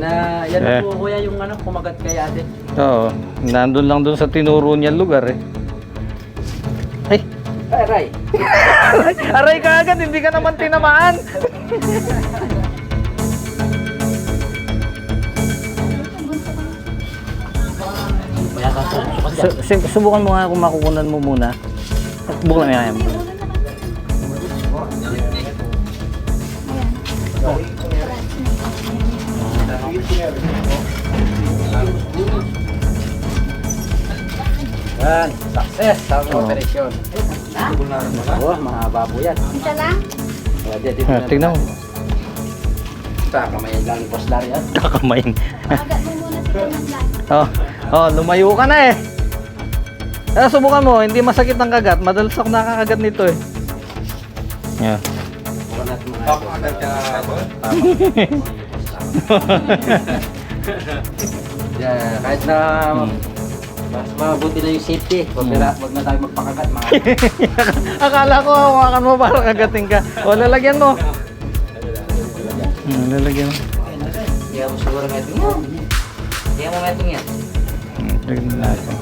Na, yan Eh. po kuya yung ano, kumagat kay ate. Oo. Nandun lang dun sa tinuro niya lugar eh. Ay! Ay, Ray. Aray ka agad, hindi ka naman tinamaan. Su- subukan mo nga kung makukunan mo muna. Subukan mo yan. Yan, success sa Oo. operasyon. Oh, mahaba po yan. Isa lang? Kaya dito Ah, na tignan mo. Sa kamay lang boss Larry yan. Kakamain. Agad mo muna sa. Oh, oh, lumayo ka na eh. Eh, subukan mo, hindi masakit ang kagat. Madalas ako nakakagat nito eh. Yan. Bukan natin mga agad ka, boss? Yeah, kahit na mas mabuti na yung safety. Huwag na, wag na tayo magpakagat mga. Akala ko hawakan mo para kagating ka. O, lalagyan mo. Hmm, lalagyan mo. Kaya mo siguro nga ito yan. Kaya mo nga ito yan. Hmm, lalagyan natin.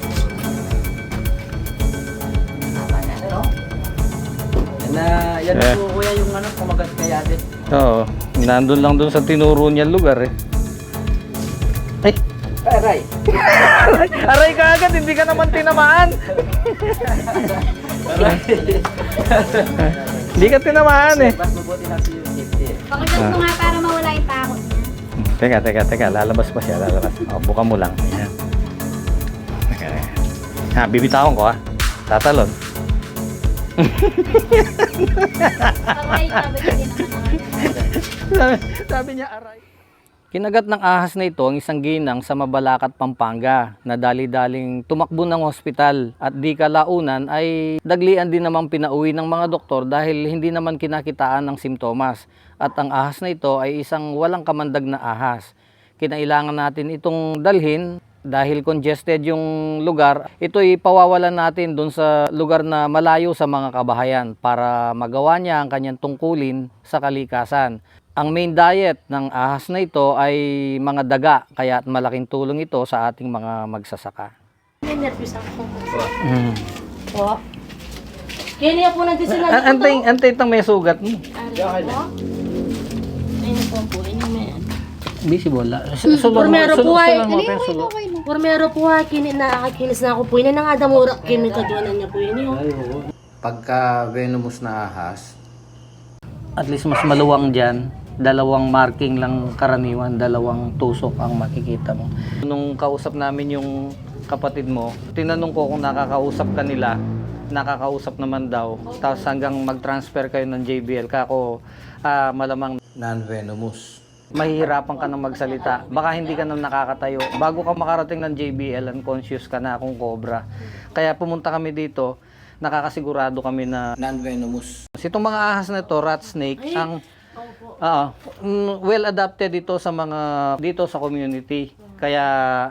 Na, yan Eh. po kuya yung ano, kumagat kay ate. Oo. Nandun lang dun sa tinuro niya lugar eh. Ay! Ay, Ray. Aray ka agad, hindi ka naman tinamaan. Hindi ka tinamaan eh. Mas mabuti na si yung safety. Pakigas mo nga para mawala yung takot niya. Teka, teka, teka. Lalabas pa siya, lalabas. O, buka mo lang. Ayan. Ha, bibitawan ko ha. Tatalon. Pag-ay ka, ba't hindi naman naman? Sabi, sabi niya, aray. Kinagat ng ahas na ito ang isang ginang sa Mabalacat, Pampanga na dali-daling tumakbo ng hospital at di kalaunan ay daglian din namang pinauwi ng mga doktor dahil hindi naman kinakitaan ng simptomas at ang ahas na ito ay isang walang kamandag na ahas. Kinailangan natin itong dalhin dahil congested yung lugar, ito ipawawalan natin doon sa lugar na malayo sa mga kabahayan para magawa niya ang kanyang tungkulin sa kalikasan. Ang main diet ng ahas na ito ay mga daga, kaya malaking tulong ito sa ating mga magsasaka. May nervous ako. Mm. Po. Kaya niya po sila. An- Antay, antay itang may sugat mo. Ari po. Ayun po po. Ayun may ano. Visible. Sulong Primero po ay-. Pormero po ha. Kini na akikinis na ako po. Ina nga damura. Kini kaduanan niya po yun. Pagka venomous na ahas, At least mas maluwang dyan. Dalawang marking lang karaniwan, dalawang tusok ang makikita mo. Nung kausap namin yung kapatid mo, tinanong ko kung nakakausap ka nila. Nakakausap naman daw. Tapos hanggang mag-transfer kayo ng JBL, kako ah, malamang non-venomous. mahihirapan ka na magsalita. Baka hindi ka na nakakatayo. Bago ka makarating ng JBL, unconscious ka na kung cobra. Kaya pumunta kami dito, nakakasigurado kami na Non-venomous. Itong mga ahas na to, rat snake, ang Oo. Mm, well adapted ito sa mga dito sa community. Kaya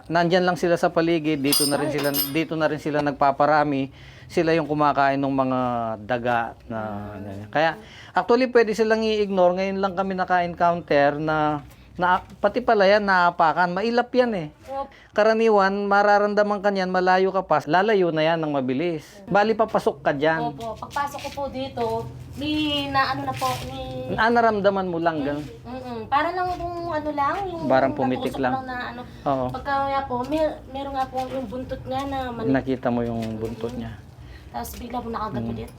nandyan lang sila sa paligid, dito na rin sila dito na rin sila nagpaparami. Sila yung kumakain ng mga daga na ano. Kaya actually pwede silang i-ignore. Ngayon lang kami naka-encounter na na pati pala yan naapakan, mailap yan eh. Karaniwan, mararamdaman ka niyan, malayo ka pa, lalayo na yan ng mabilis. Bali papasok ka dyan. Opo. Pagpasok ko po dito, may na ano na po. May... Ah, naramdaman mo lang gan. Mm-mm. Para lang kung ano lang. Yung Parang pumitik natusok lang. na ano. Oo. Pagka nga po, may, meron nga po yung buntot nga na mali. Nakita mo yung buntot niya. Tapos bigla po nakagat Mm. ulit.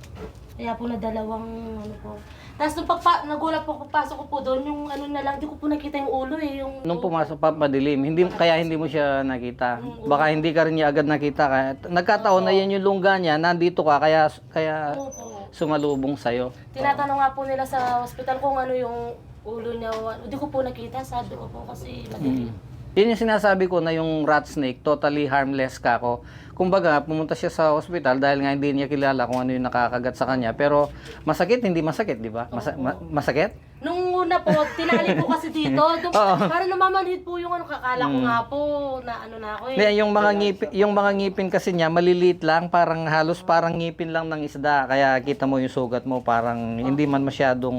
Kaya po na dalawang ano po. Tapos nung pagpa, nagulat po pagpasok ko po doon, yung ano na lang, di ko po nakita yung ulo eh. Yung, Nung pumasok pa madilim, hindi kaya hindi mo siya nakita. Baka hindi ka rin niya agad nakita kaya nagkataon na yan yung lungga niya, nandito ka kaya kaya Opo. sumalubong sa Tinatanong nga po nila sa hospital kung ano yung ulo niya. Hindi ko po nakita, sabi ko po kasi madilim. Yun yung sinasabi ko na yung rat snake, totally harmless ka ko. Kumbaga, pumunta siya sa hospital dahil nga hindi niya kilala kung ano yung nakakagat sa kanya. Pero masakit, hindi masakit, di ba? Masa- ma- masakit? Nung una po, tinali po kasi dito. Doon, Oo. para namamanhid po yung ano, kakala ko Mm. nga po na ano na ako eh. Hindi, yung mga ngipin, yung mga ngipin kasi niya maliliit lang, parang halos parang ngipin lang ng isda. Kaya kita mo yung sugat mo parang hindi man masyadong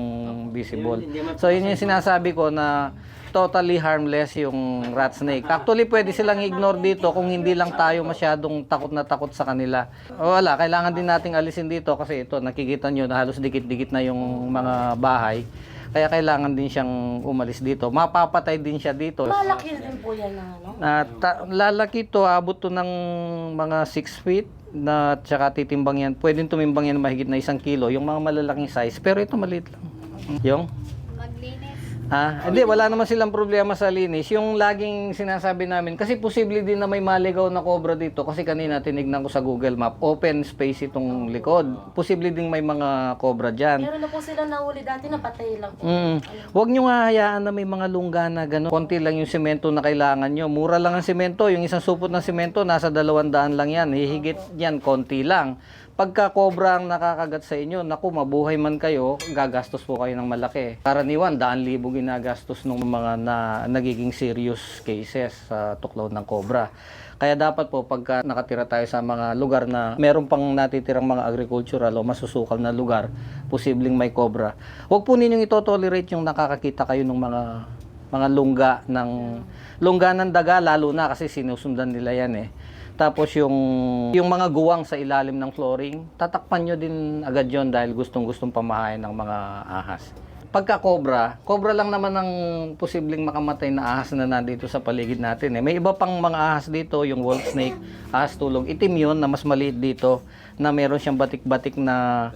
visible. So yun yung sinasabi ko na totally harmless yung rat snake. Actually, pwede silang ignore dito kung hindi lang tayo masyadong takot na takot sa kanila. O wala, kailangan din nating alisin dito kasi ito, nakikita nyo na halos dikit-dikit na yung mga bahay. Kaya kailangan din siyang umalis dito. Mapapatay din siya dito. Malaki din po yan na ano. Na ta- lalaki to, abot to ng mga 6 feet na tsaka titimbang yan. Pwedeng tumimbang yan mahigit na isang kilo. Yung mga malalaking size. Pero ito maliit lang. Yung? Maglinis. Ah, hindi, wala naman silang problema sa linis. Yung laging sinasabi namin, kasi posible din na may maligaw na cobra dito. Kasi kanina tinignan ko sa Google Map, open space itong likod. Posible din may mga cobra dyan. Meron na po silang nahuli dati na patay lang po. Mm. Huwag nyo nga hayaan na may mga lungga na gano'n. Konti lang yung semento na kailangan nyo. Mura lang ang semento. Yung isang supot ng semento, nasa dalawang daan lang yan. Hihigit yan, konti lang. Pagka cobra ang nakakagat sa inyo, naku, mabuhay man kayo, gagastos po kayo ng malaki. Karaniwan, daan libo ginagastos ng mga na, nagiging serious cases sa tuklaw ng cobra. Kaya dapat po pagka nakatira tayo sa mga lugar na meron pang natitirang mga agricultural o masusukal na lugar, posibleng may cobra. Huwag po ninyong ito-tolerate yung nakakakita kayo ng mga mga lungga ng lungga ng daga lalo na kasi sinusundan nila yan eh. Tapos yung yung mga guwang sa ilalim ng flooring, tatakpan nyo din agad yon dahil gustong-gustong pamahain ng mga ahas. Pagka cobra, cobra lang naman ang posibleng makamatay na ahas na nandito sa paligid natin. Eh. May iba pang mga ahas dito, yung wolf snake, ahas tulog. Itim yun na mas maliit dito, na meron siyang batik-batik na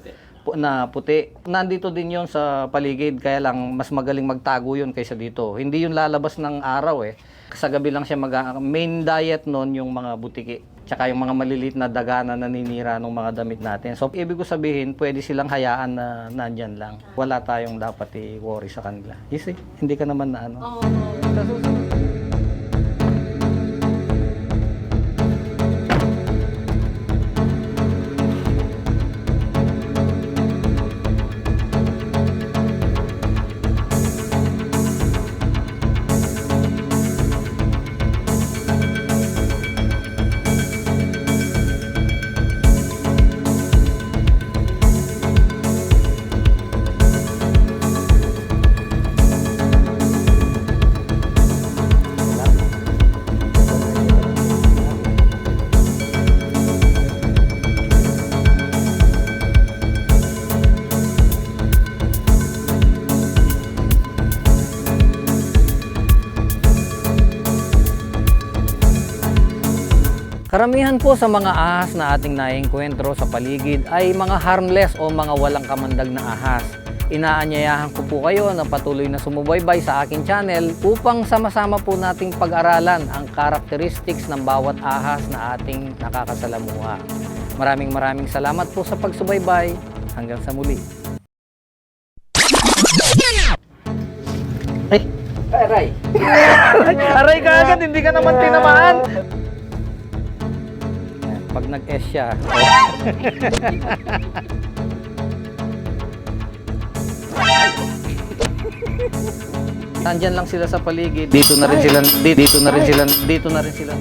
na puti. Nandito din yon sa paligid, kaya lang mas magaling magtago yun kaysa dito. Hindi yun lalabas ng araw eh. Sa gabi lang siya mag main diet nun yung mga butiki. Tsaka yung mga maliliit na daga na naninira ng mga damit natin. So, ibig ko sabihin, pwede silang hayaan na nandyan lang. Wala tayong dapat i-worry sa kanila. You see, hindi ka naman na ano. Oo. Karamihan po sa mga ahas na ating naiengkwentro sa paligid ay mga harmless o mga walang kamandag na ahas. Inaanyayahan ko po kayo na patuloy na sumubaybay sa aking channel upang sama-sama po nating pag-aralan ang characteristics ng bawat ahas na ating nakakasalamuha. Maraming maraming salamat po sa pagsubaybay. Hanggang sa muli. Ay! Aray! Aray ka agad, hindi ka naman tinamaan. Pag nag-S siya. Nandyan lang sila sa paligid. Dito na rin sila, dito na rin sila, dito na rin sila.